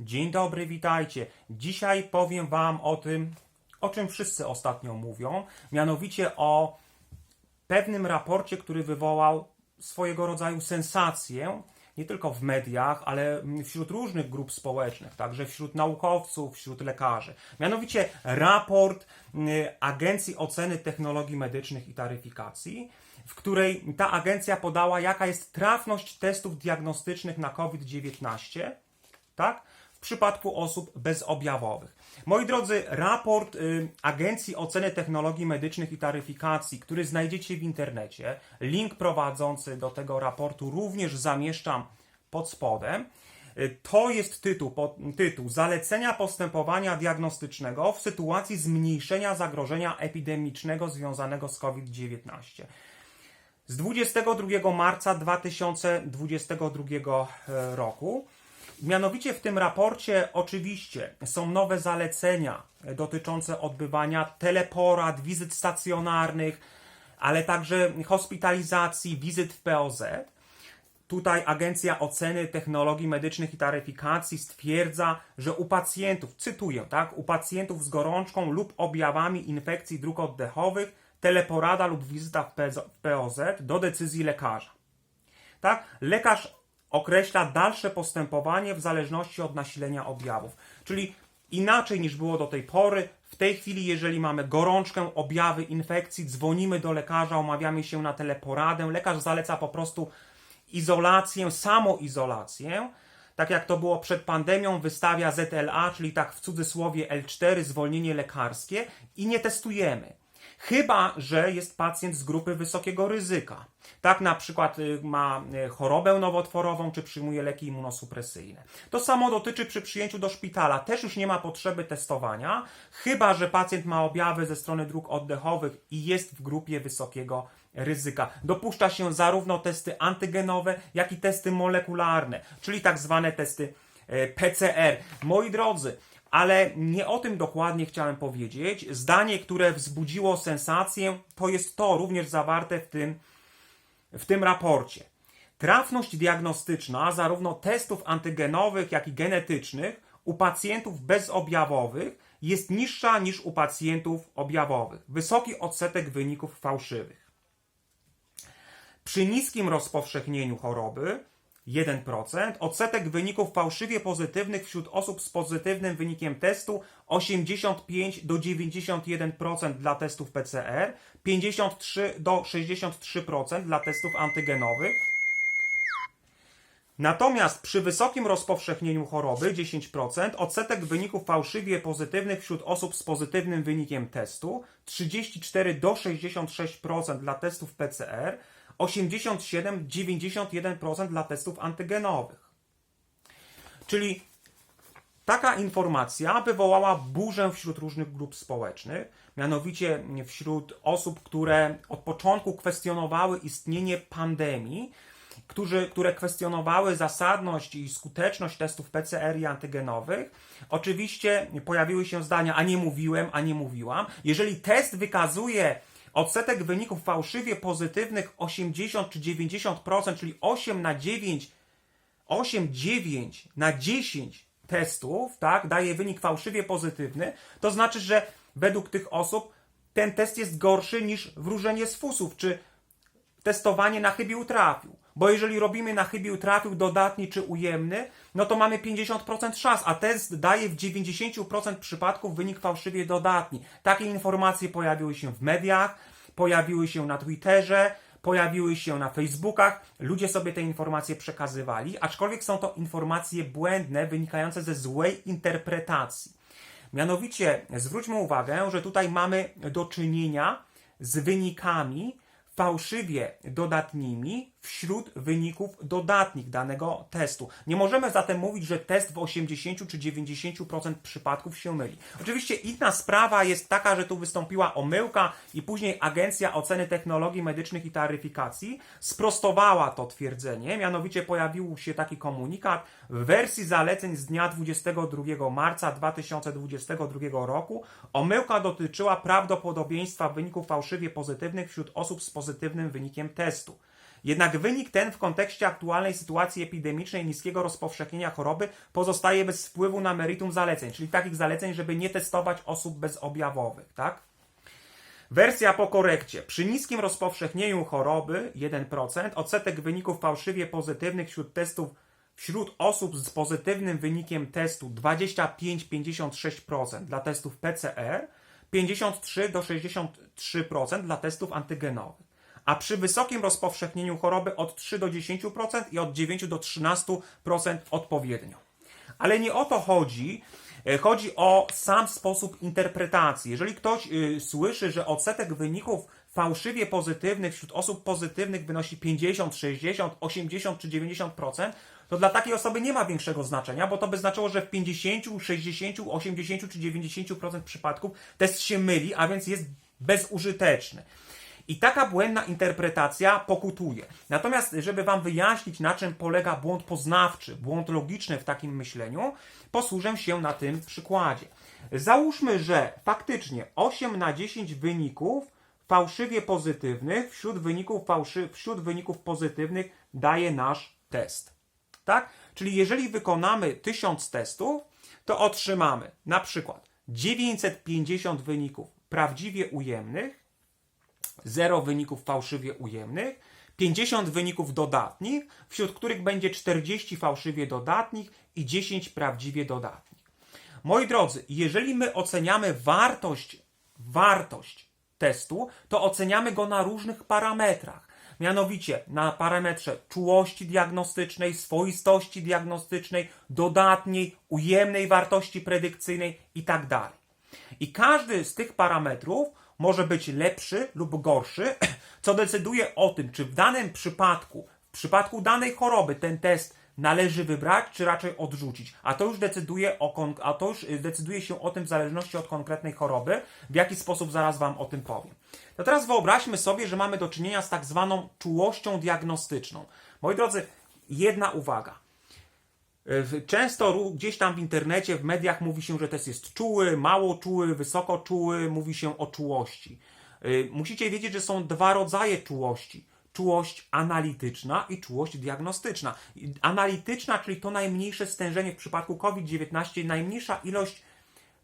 Dzień dobry, witajcie. Dzisiaj powiem Wam o tym, o czym wszyscy ostatnio mówią, mianowicie o pewnym raporcie, który wywołał swojego rodzaju sensację, nie tylko w mediach, ale wśród różnych grup społecznych, także wśród naukowców, wśród lekarzy. Mianowicie raport y, Agencji Oceny Technologii Medycznych i Taryfikacji, w której ta agencja podała, jaka jest trafność testów diagnostycznych na COVID-19, tak? W przypadku osób bezobjawowych. Moi drodzy, raport y, Agencji Oceny Technologii Medycznych i Taryfikacji, który znajdziecie w internecie, link prowadzący do tego raportu również zamieszczam pod spodem. Y, To jest tytuł, po, tytuł Zalecenia postępowania diagnostycznego w sytuacji zmniejszenia zagrożenia epidemicznego związanego z COVID-19 z 22 marca 2022 roku. Mianowicie w tym raporcie oczywiście są nowe zalecenia dotyczące odbywania teleporad, wizyt stacjonarnych, ale także hospitalizacji, wizyt w POZ. Tutaj Agencja Oceny Technologii Medycznych i Taryfikacji stwierdza, że u pacjentów, cytuję, tak, u pacjentów z gorączką lub objawami infekcji dróg oddechowych teleporada lub wizyta w POZ do decyzji lekarza. Tak? Lekarz określa dalsze postępowanie w zależności od nasilenia objawów. Czyli inaczej niż było do tej pory, w tej chwili, jeżeli mamy gorączkę, objawy infekcji, dzwonimy do lekarza, omawiamy się na teleporadę, lekarz zaleca po prostu izolację, samoizolację, tak jak to było przed pandemią, wystawia ZLA, czyli tak w cudzysłowie L4, zwolnienie lekarskie i nie testujemy. Chyba, że jest pacjent z grupy wysokiego ryzyka. Tak na przykład y, ma y, chorobę nowotworową, czy przyjmuje leki immunosupresyjne. To samo dotyczy przy przyjęciu do szpitala. Też już nie ma potrzeby testowania, chyba, że pacjent ma objawy ze strony dróg oddechowych i jest w grupie wysokiego ryzyka. Dopuszcza się zarówno testy antygenowe, jak i testy molekularne, czyli tak zwane testy e, PCR. Moi drodzy, ale nie o tym dokładnie chciałem powiedzieć. Zdanie, które wzbudziło sensację, to jest to również zawarte w tym, w tym raporcie. Trafność diagnostyczna zarówno testów antygenowych, jak i genetycznych u pacjentów bezobjawowych jest niższa niż u pacjentów objawowych. Wysoki odsetek wyników fałszywych. Przy niskim rozpowszechnieniu choroby 1%, odsetek wyników fałszywie pozytywnych wśród osób z pozytywnym wynikiem testu 85 do 91% dla testów PCR, 53 do 63% dla testów antygenowych. Natomiast przy wysokim rozpowszechnieniu choroby 10% odsetek wyników fałszywie pozytywnych wśród osób z pozytywnym wynikiem testu 34 do 66% dla testów PCR, 87-91% dla testów antygenowych. Czyli taka informacja wywołała burzę wśród różnych grup społecznych, mianowicie wśród osób, które od początku kwestionowały istnienie pandemii, którzy, które kwestionowały zasadność i skuteczność testów PCR i antygenowych. Oczywiście pojawiły się zdania, a nie mówiłem, a nie mówiłam. Jeżeli test wykazuje odsetek wyników fałszywie pozytywnych 80 czy 90%, czyli 8 na 9, 8, 9 na 10 testów, tak, daje wynik fałszywie pozytywny, to znaczy, że według tych osób ten test jest gorszy niż wróżenie z fusów, czy testowanie na chybił trafił. Bo jeżeli robimy na chybił trafił dodatni czy ujemny, no to mamy 50% szans, a test daje w 90% przypadków wynik fałszywie dodatni. Takie informacje pojawiły się w mediach, pojawiły się na Twitterze, pojawiły się na Facebookach. Ludzie sobie te informacje przekazywali, aczkolwiek są to informacje błędne, wynikające ze złej interpretacji. Mianowicie zwróćmy uwagę, że tutaj mamy do czynienia z wynikami fałszywie dodatnimi wśród wyników dodatnich danego testu. Nie możemy zatem mówić, że test w 80 czy 90% przypadków się myli. Oczywiście inna sprawa jest taka, że tu wystąpiła omyłka i później Agencja Oceny Technologii Medycznych i Taryfikacji sprostowała to twierdzenie, mianowicie pojawił się taki komunikat w wersji zaleceń z dnia 22 marca 2022 roku. Omyłka dotyczyła prawdopodobieństwa wyników fałszywie pozytywnych wśród osób z pozytywnym wynikiem testu. Jednak wynik ten w kontekście aktualnej sytuacji epidemicznej niskiego rozpowszechnienia choroby pozostaje bez wpływu na meritum zaleceń, czyli takich zaleceń, żeby nie testować osób bezobjawowych, tak? Wersja po korekcie. Przy niskim rozpowszechnieniu choroby 1%, odsetek wyników fałszywie pozytywnych wśród testów wśród osób z pozytywnym wynikiem testu 25-56% dla testów PCR, 53 do 63% dla testów antygenowych. A przy wysokim rozpowszechnieniu choroby od 3 do 10% i od 9 do 13% odpowiednio. Ale nie o to chodzi. E, Chodzi o sam sposób interpretacji. Jeżeli ktoś y, słyszy, że odsetek wyników fałszywie pozytywnych wśród osób pozytywnych wynosi 50, 60, 80 czy 90%, to dla takiej osoby nie ma większego znaczenia, bo to by znaczyło, że w 50, 60, 80 czy 90% przypadków test się myli, a więc jest bezużyteczny. I taka błędna interpretacja pokutuje. Natomiast, żeby Wam wyjaśnić, na czym polega błąd poznawczy, błąd logiczny w takim myśleniu, posłużę się na tym przykładzie. Załóżmy, że faktycznie 8 na 10 wyników fałszywie pozytywnych wśród wyników, fałszy, wśród wyników pozytywnych daje nasz test. Tak? Czyli jeżeli wykonamy 1000 testów, to otrzymamy na przykład 950 wyników prawdziwie ujemnych, 0 wyników fałszywie ujemnych, 50 wyników dodatnich, wśród których będzie 40 fałszywie dodatnich i 10 prawdziwie dodatnich. Moi drodzy, jeżeli my oceniamy wartość, wartość testu, to oceniamy go na różnych parametrach. Mianowicie na parametrze czułości diagnostycznej, swoistości diagnostycznej, dodatniej, ujemnej wartości predykcyjnej itd. I każdy z tych parametrów może być lepszy lub gorszy, co decyduje o tym, czy w danym przypadku, w przypadku danej choroby ten test należy wybrać, czy raczej odrzucić. A to już decyduje, o a to już y, decyduje się o tym w zależności od konkretnej choroby, w jaki sposób zaraz Wam o tym powiem. To teraz wyobraźmy sobie, że mamy do czynienia z tak zwaną czułością diagnostyczną. Moi drodzy, jedna uwaga. W- Często gdzieś tam w internecie, w mediach mówi się, że test jest czuły, mało czuły, wysoko czuły, mówi się o czułości. Y, Musicie wiedzieć, że są dwa rodzaje czułości. Czułość analityczna i czułość diagnostyczna. Analityczna, czyli to najmniejsze stężenie w przypadku COVID-19, najmniejsza ilość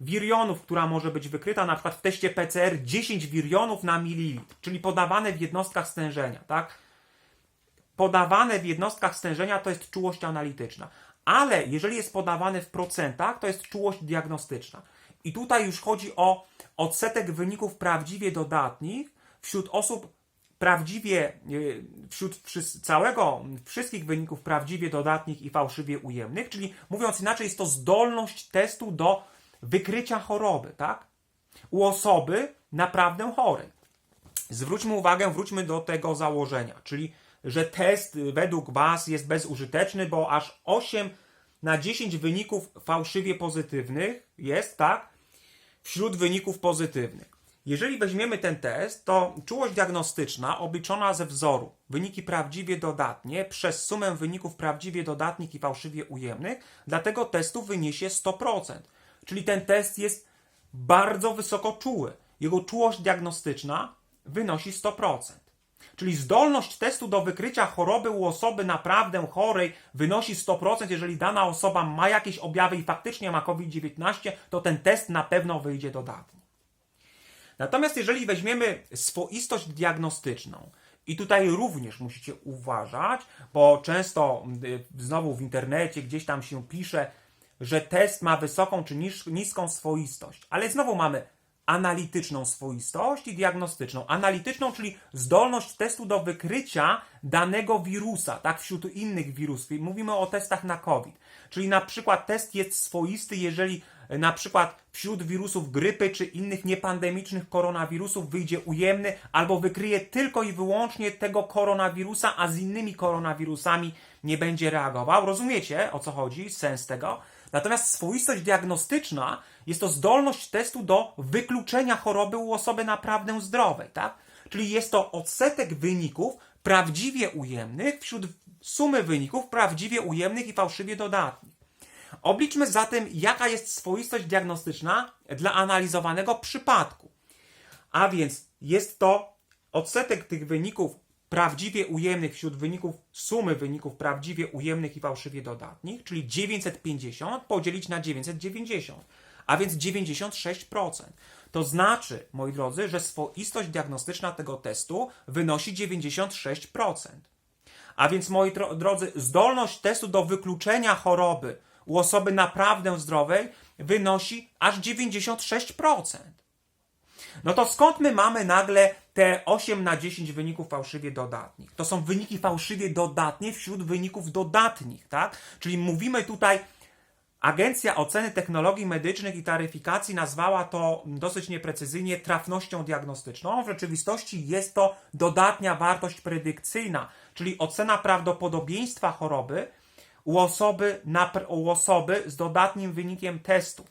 wirionów, która może być wykryta, na przykład w teście PCR 10 wirionów na mililitr, czyli podawane w jednostkach stężenia, tak? podawane w jednostkach stężenia to jest czułość analityczna. Ale jeżeli jest podawane w procentach, to jest czułość diagnostyczna. I tutaj już chodzi o odsetek wyników prawdziwie dodatnich wśród osób prawdziwie, y, wśród całego, wszystkich wyników prawdziwie dodatnich i fałszywie ujemnych, czyli mówiąc inaczej, jest to zdolność testu do wykrycia choroby, tak? U osoby naprawdę chorej. Zwróćmy uwagę, wróćmy do tego założenia, czyli że test według Was jest bezużyteczny, bo aż 8 na 10 wyników fałszywie pozytywnych jest, tak, wśród wyników pozytywnych. Jeżeli weźmiemy ten test, to czułość diagnostyczna obliczona ze wzoru wyniki prawdziwie dodatnie przez sumę wyników prawdziwie dodatnich i fałszywie ujemnych dla tego testu wyniesie 100%. Czyli ten test jest bardzo wysoko czuły. Jego czułość diagnostyczna wynosi 100%. Czyli zdolność testu do wykrycia choroby u osoby naprawdę chorej wynosi 100%. Jeżeli dana osoba ma jakieś objawy i faktycznie ma COVID-19, to ten test na pewno wyjdzie dodatni. Natomiast jeżeli weźmiemy swoistość diagnostyczną, i tutaj również musicie uważać, bo często y, znowu w internecie gdzieś tam się pisze, że test ma wysoką czy niską swoistość, ale znowu mamy analityczną swoistość i diagnostyczną. Analityczną, czyli zdolność testu do wykrycia danego wirusa, tak, wśród innych wirusów. Mówimy o testach na COVID. Czyli na przykład test jest swoisty, jeżeli e, na przykład wśród wirusów grypy czy innych niepandemicznych koronawirusów wyjdzie ujemny albo wykryje tylko i wyłącznie tego koronawirusa, a z innymi koronawirusami nie będzie reagował. Rozumiecie o co chodzi? Sens tego? Natomiast swoistość diagnostyczna jest to zdolność testu do wykluczenia choroby u osoby naprawdę zdrowej, tak? Czyli jest to odsetek wyników prawdziwie ujemnych wśród sumy wyników prawdziwie ujemnych i fałszywie dodatnich. Obliczmy zatem, jaka jest swoistość diagnostyczna dla analizowanego przypadku. A więc jest to odsetek tych wyników prawdziwie ujemnych wśród wyników, sumy wyników prawdziwie ujemnych i fałszywie dodatnich, czyli 950 podzielić na 990, a więc 96%. To znaczy, moi drodzy, że swoistość diagnostyczna tego testu wynosi 96%. A więc, moi dro- drodzy, zdolność testu do wykluczenia choroby u osoby naprawdę zdrowej wynosi aż 96%. No to skąd my mamy nagle te 8 na 10 wyników fałszywie dodatnich? To są wyniki fałszywie dodatnie wśród wyników dodatnich, tak? Czyli mówimy tutaj, Agencja Oceny Technologii Medycznych i Taryfikacji nazwała to dosyć nieprecyzyjnie trafnością diagnostyczną. W rzeczywistości jest to dodatnia wartość predykcyjna, czyli ocena prawdopodobieństwa choroby u osoby, na, u osoby z dodatnim wynikiem testu.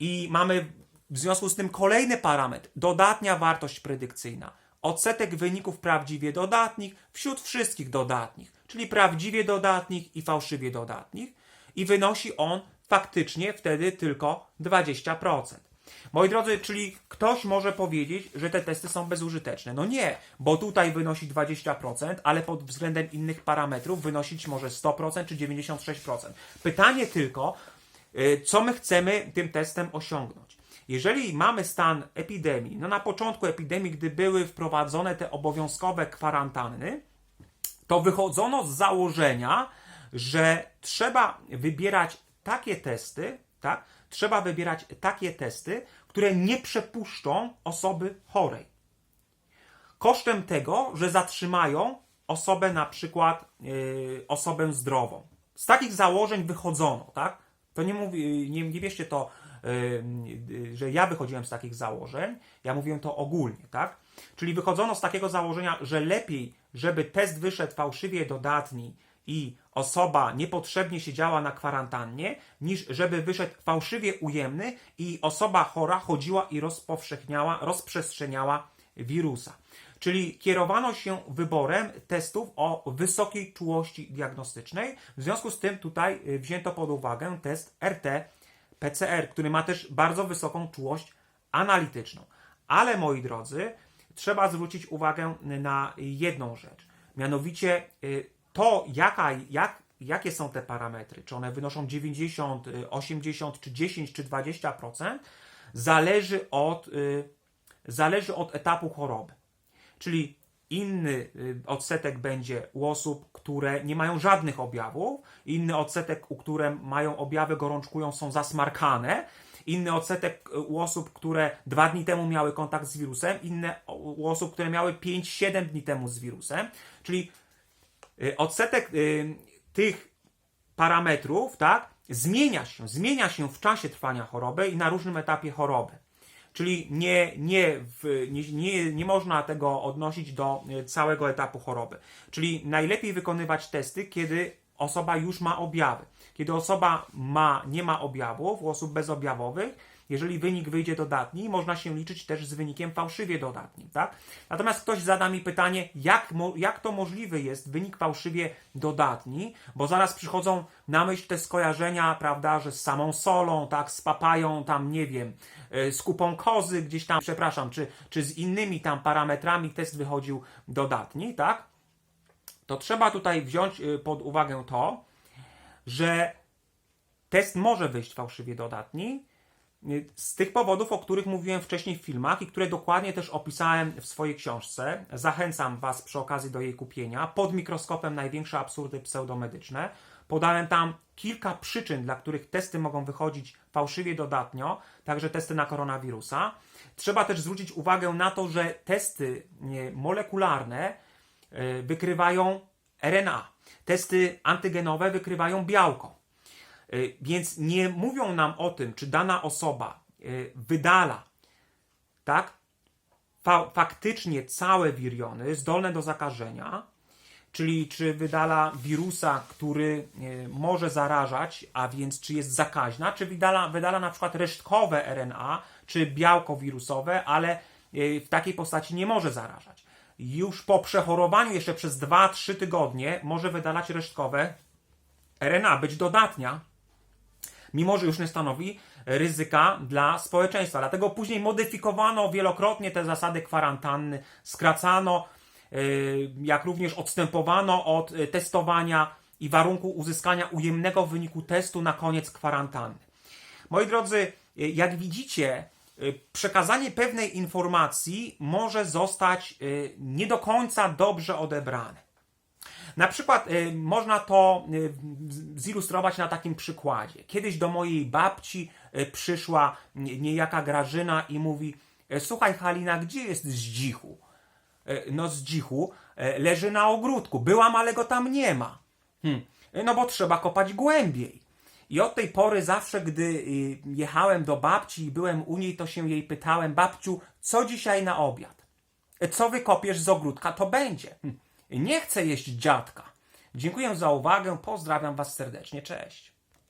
I mamy w związku z tym kolejny parametr, dodatnia wartość predykcyjna. Odsetek wyników prawdziwie dodatnich wśród wszystkich dodatnich, czyli prawdziwie dodatnich i fałszywie dodatnich. I wynosi on faktycznie wtedy tylko 20%. Moi drodzy, czyli ktoś może powiedzieć, że te testy są bezużyteczne. No nie, bo tutaj wynosi 20%, ale pod względem innych parametrów wynosić może 100% czy 96%. Pytanie tylko, y, co my chcemy tym testem osiągnąć. Jeżeli mamy stan epidemii, no na początku epidemii, gdy były wprowadzone te obowiązkowe kwarantanny, to wychodzono z założenia, że trzeba wybierać takie testy, tak? Trzeba wybierać takie testy, które nie przepuszczą osoby chorej. Kosztem tego, że zatrzymają osobę na przykład yy, osobę zdrową. Z takich założeń wychodzono, tak? To nie mówi, nie, nie wierzcie to, yy, że ja wychodziłem z takich założeń, ja mówiłem to ogólnie, tak? Czyli wychodzono z takiego założenia, że lepiej, żeby test wyszedł fałszywie dodatni i osoba niepotrzebnie siedziała na kwarantannie, niż żeby wyszedł fałszywie ujemny i osoba chora chodziła i rozpowszechniała, rozprzestrzeniała wirusa. Czyli kierowano się wyborem testów o wysokiej czułości diagnostycznej. W związku z tym tutaj y, wzięto pod uwagę test RT-PCR, który ma też bardzo wysoką czułość analityczną. Ale moi drodzy, trzeba zwrócić uwagę na jedną rzecz. Mianowicie y, to, jaka, jak, jakie są te parametry, czy one wynoszą 90, y, 80, czy 10, czy 20%, zależy od, y, zależy od etapu choroby. Czyli inny y, odsetek będzie u osób, które nie mają żadnych objawów, inny odsetek, u które mają objawy gorączkują, są zasmarkane, inny odsetek y, u osób, które dwa dni temu miały kontakt z wirusem, inne u osób, które miały 5-7 dni temu z wirusem. Czyli y, odsetek y, tych parametrów, tak, zmienia się, zmienia się w czasie trwania choroby i na różnym etapie choroby. Czyli nie, nie, w, nie, nie, nie można tego odnosić do y, całego etapu choroby. Czyli najlepiej wykonywać testy, kiedy osoba już ma objawy. Kiedy osoba ma, nie ma objawów, u osób bezobjawowych, jeżeli wynik wyjdzie dodatni, można się liczyć też z wynikiem fałszywie dodatnim. Tak? Natomiast ktoś zada mi pytanie, jak, jak to możliwy jest wynik fałszywie dodatni, bo zaraz przychodzą na myśl te skojarzenia, prawda, że z samą solą, tak, z papają, tam nie wiem, y, z kupą kozy, gdzieś tam, przepraszam, czy, czy z innymi tam parametrami test wychodził dodatni, tak? To trzeba tutaj wziąć y, pod uwagę to, że test może wyjść fałszywie dodatni, y, z tych powodów, o których mówiłem wcześniej w filmach i które dokładnie też opisałem w swojej książce. Zachęcam Was przy okazji do jej kupienia. Pod mikroskopem największe absurdy pseudomedyczne. Podałem tam kilka przyczyn, dla których testy mogą wychodzić fałszywie dodatnio, także testy na koronawirusa. Trzeba też zwrócić uwagę na to, że testy molekularne wykrywają RNA. Testy antygenowe wykrywają białko. Y, Więc nie mówią nam o tym, czy dana osoba y, wydala tak, fa- faktycznie całe wiriony zdolne do zakażenia, czyli czy wydala wirusa, który może zarażać, a więc czy jest zakaźna, czy wydala, wydala na przykład resztkowe RNA, czy białko wirusowe, ale w takiej postaci nie może zarażać. Już po przechorowaniu jeszcze przez 2-3 tygodnie może wydalać resztkowe RNA, być dodatnia, mimo że już nie stanowi ryzyka dla społeczeństwa. Dlatego później modyfikowano wielokrotnie te zasady kwarantanny, skracano y, jak również odstępowano od y, testowania i warunku uzyskania ujemnego wyniku testu na koniec kwarantanny. Moi drodzy, y, jak widzicie, przekazanie pewnej informacji może zostać y, nie do końca dobrze odebrane. Na przykład y, można to y, zilustrować na takim przykładzie. Kiedyś do mojej babci y, przyszła nie- niejaka Grażyna i mówi: "E, Słuchaj, Halina, gdzie jest Zdzichu? E, No, Zdzichu e, leży na ogródku. Byłam, ale go tam nie ma. Hm. No, bo trzeba kopać głębiej. I od tej pory zawsze, gdy y, jechałem do babci i byłem u niej, to się jej pytałem: Babciu, co dzisiaj na obiad? E, Co wykopiesz z ogródka, to będzie. Hm. Nie chcę jeść dziadka. Dziękuję za uwagę, pozdrawiam Was serdecznie, cześć.